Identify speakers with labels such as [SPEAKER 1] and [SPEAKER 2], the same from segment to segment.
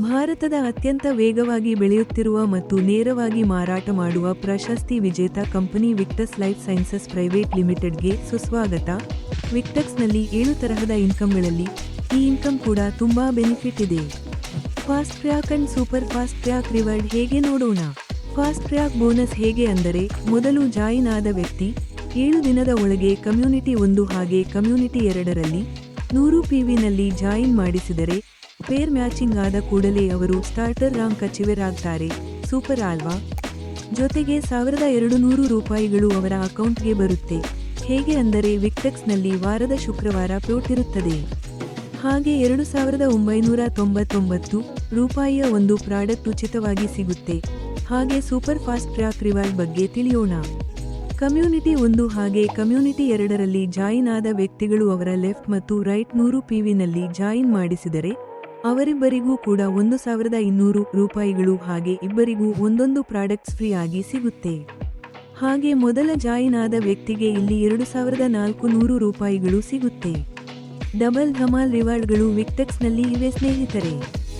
[SPEAKER 1] ಭಾರತದ ಅತ್ಯಂತ ವೇಗವಾಗಿ ಬೆಳೆಯುತ್ತಿರುವ ಮತ್ತು ನೇರವಾಗಿ ಮಾರಾಟ ಮಾಡುವ ಪ್ರಶಸ್ತಿ ವಿಜೇತ company Victus life sciences private ಲಿಮಿಟೆಡ್ಗೆ ಸುಸ್ವಾಗತ. ವಿಕ್ಟಕ್ಸ್ನಲ್ಲಿ ಏಳು ತರಹದ ಇನ್ಕಮ್ಗಳಲ್ಲಿ ಈ ಇನ್ಕಮ್ ಕೂಡ ತುಂಬಾ ಬೆನಿಫಿಟ್ ಇದೆ. Fast track and super fast track reward ಹೇಗೆ ನೋಡೋಣ? ಫಾಸ್ಟ್ ಟ್ರ್ಯಾಕ್ ಬೋನಸ್ ಹೇಗೆ ಅಂದರೆ ಮೊದಲು ಜಾಯಿನ್ ಆದ ವ್ಯಕ್ತಿ ಏಳು ದಿನದ ಒಳಗೆ ಕಮ್ಯುನಿಟಿ ಒಂದು ಹಾಗೆ ಕಮ್ಯುನಿಟಿ ಎರಡರಲ್ಲಿ ನೂರು ಪಿವಿನಲ್ಲಿ ಜಾಯಿನ್ ಮಾಡಿಸಿದರೆ ಪೇರ್ ಮ್ಯಾಚಿಂಗ್ ಆದ ಕೂಡಲೇ ಅವರು ಸ್ಟಾರ್ಟರ್ ರಾಂಕ್ ಕಚಿವರಾಗ್ತಾರೆ ಸೂಪರ್ ಆಲ್ವಾ? ಜೊತೆಗೆ ಸಾವಿರದ ಎರಡು ನೂರು ರೂಪಾಯಿಗಳು ಅವರ ಅಕೌಂಟ್ಗೆ ಬರುತ್ತೆ. ಹೇಗೆ ಅಂದರೆ ವಿಕ್ಟೆಕ್ಸ್ನಲ್ಲಿ ವಾರದ ಶುಕ್ರವಾರ ಪ್ಲೋಟ್ ಇರುತ್ತದೆ. ಹಾಗೆ ಎರಡು ಸಾವಿರದ ಒಂಬೈನೂರ ತೊಂಬತ್ತೊಂಬತ್ತು ರೂಪಾಯಿಯ ಒಂದು ಪ್ರಾಡಕ್ಟ್ ಉಚಿತವಾಗಿ ಸಿಗುತ್ತೆ. ಹಾಗೆ ಸೂಪರ್ ಫಾಸ್ಟ್ ಟ್ರ್ಯಾಕ್ ರಿವಾರ್ಡ್ ಬಗ್ಗೆ ತಿಳಿಯೋಣ. ಕಮ್ಯುನಿಟಿ ಒಂದು ಹಾಗೆ ಕಮ್ಯುನಿಟಿ ಎರಡರಲ್ಲಿ ಜಾಯಿನ್ ಆದ ವ್ಯಕ್ತಿಗಳು ಅವರ ಲೆಫ್ಟ್ ಮತ್ತು ರೈಟ್ ನೂರು ಪಿವಿನಲ್ಲಿ ಜಾಯಿನ್ ಮಾಡಿಸಿದರೆ ಅವರಿಬ್ಬರಿಗೂ ಕೂಡ ಒಂದು ಸಾವಿರದ ಇನ್ನೂರು ರೂಪಾಯಿಗಳು ಹಾಗೆ ಇಬ್ಬರಿಗೂ ಒಂದೊಂದು ಪ್ರಾಡಕ್ಟ್ಸ್ ಫ್ರೀ ಆಗಿ ಸಿಗುತ್ತೆ. ಹಾಗೆ ಮೊದಲ ಜಾಯಿನ್ ಆದ ವ್ಯಕ್ತಿಗೆ ಇಲ್ಲಿ ಎರಡು ಸಾವಿರದ ನಾಲ್ಕು ನೂರು ರೂಪಾಯಿಗಳು ಸಿಗುತ್ತೆ. ಡಬಲ್ ಧಮಾಲ್ ರಿವಾರ್ಡ್ಗಳು ವಿಕ್ಟೆಕ್ಸ್ನಲ್ಲಿ ಇವೆ ಸ್ನೇಹಿತರೆ.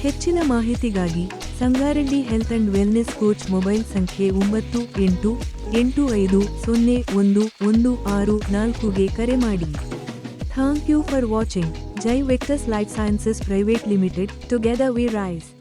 [SPEAKER 1] ಹೆಚ್ಚಿನ ಮಾಹಿತಿಗಾಗಿ Sangareddy health and wellness coach mobile ಸಂಖ್ಯೆ ಒಂಬತ್ತು, ಎಂಟು ಎಂಟು ಐದು, ಸೊನ್ನೆ ಒಂದು ಒಂದು ಆರು ನಾಲ್ಕುಗೆ ಕರೆ ಮಾಡಿ. Thank you for watching. Jai Victus Life Sciences Private Limited, together we rise.